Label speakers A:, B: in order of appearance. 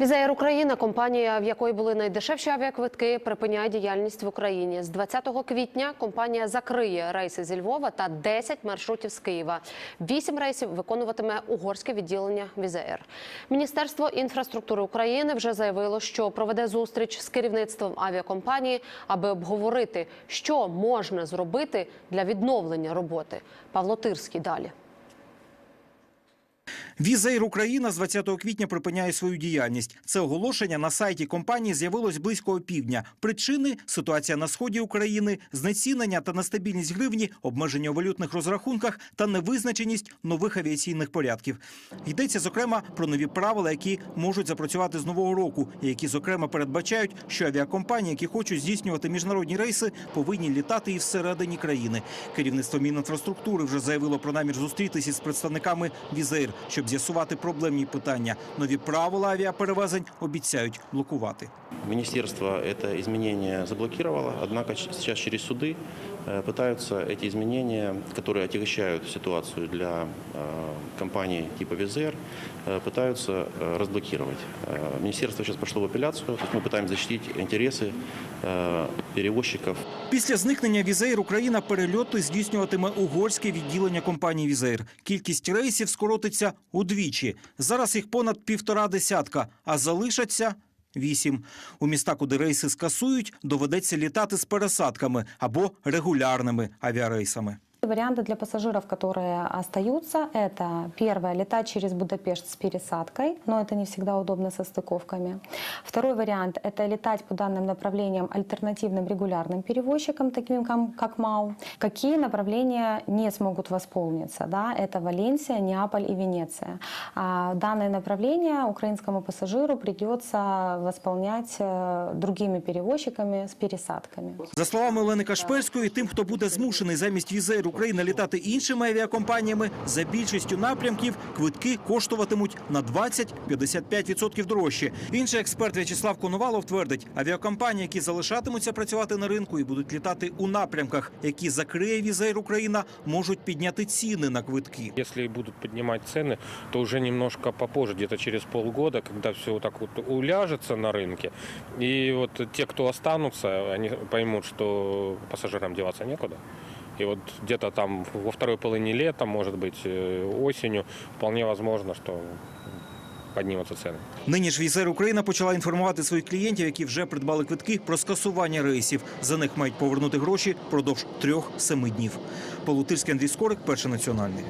A: Візаєр Україна, компанія, в якої були найдешевші авіаквитки, припиняє діяльність в Україні. З 20 квітня компанія закриє рейси зі Львова та 10 маршрутів з Києва. Вісім рейсів виконуватиме угорське відділення Візаєр. Міністерство інфраструктури України вже заявило, що проведе зустріч з керівництвом авіакомпанії, аби обговорити, що можна зробити для відновлення роботи. Павло Тирський далі.
B: Візейр Україна з 20 квітня припиняє свою діяльність. Це оголошення на сайті компанії з'явилось близько півдня. Причини ситуація на сході України, знецінення та нестабільність гривні, обмеження у валютних розрахунках та невизначеність нових авіаційних порядків. Йдеться зокрема про нові правила, які можуть запрацювати з нового року, і які зокрема передбачають, що авіакомпанії, які хочуть здійснювати міжнародні рейси, повинні літати і всередині країни. Керівництво Мінінфраструктури вже заявило про намір зустрітися з представниками Візейр, щоб з'ясувати проблемні питання. Нові правила авіаперевезень обіцяють блокувати.
C: Министерство это изменение заблокировало, однако ч- сейчас через суды э, пытаются эти изменения, которые отягощают ситуацию для э, компаний типа Визер, э, пытаются э, разблокировать. Э, Министерство сейчас пошло в апелляцию, то есть мы пытаемся защитить интересы э, перевозчиков
B: Після зникнення Візейр Україна перельоти здійснюватиме угорське відділення компанії Візейр. Кількість рейсів скоротиться удвічі. Зараз їх понад півтора десятка, а залишаться вісім. У міста, куди рейси скасують, доведеться літати з пересадками або регулярними авіарейсами.
D: Варианты для пассажиров, которые остаются, это первое, летать через Будапешт с пересадкой, но это не всегда удобно со стыковками. Второй вариант – это летать по данным направлениям альтернативным регулярным перевозчикам, таким кам- как МАУ. Какие направления не смогут восполниться? Да? Это Валенсия, Неаполь и Венеция. А данное направление украинскому пассажиру придется восполнять э, другими перевозчиками с пересадками.
B: За словами Олени Кашперської, тим, хто буде змушений замість Візейр України літати іншими авіакомпаніями, за більшістю напрямків квитки коштуватимуть на 20-55% дорожче. Інший експерт В'ячеслав Коновалов твердить, авіакомпанії, які залишатимуться працювати на ринку і будуть літати у напрямках, які закриє Візейр Україна, можуть підняти ціни на квитки.
E: Если будут поднимать цены, то уже немножко попозже, где-то через полгода, когда все так вот уляжется на рынке, и вот те, кто останутся, они поймут, что пассажирам деваться некуда. И вот где-то там во второй половине лета, может быть, э, осенью, вполне возможно, что поднимутся цены.
B: Нині ж Візер Україна почала інформувати своїх клієнтів, які вже придбали квитки про скасування рейсів. За них мають повернути гроші впродовж трьох-семи днів. Полутирський Андрій Скорик, перший національний.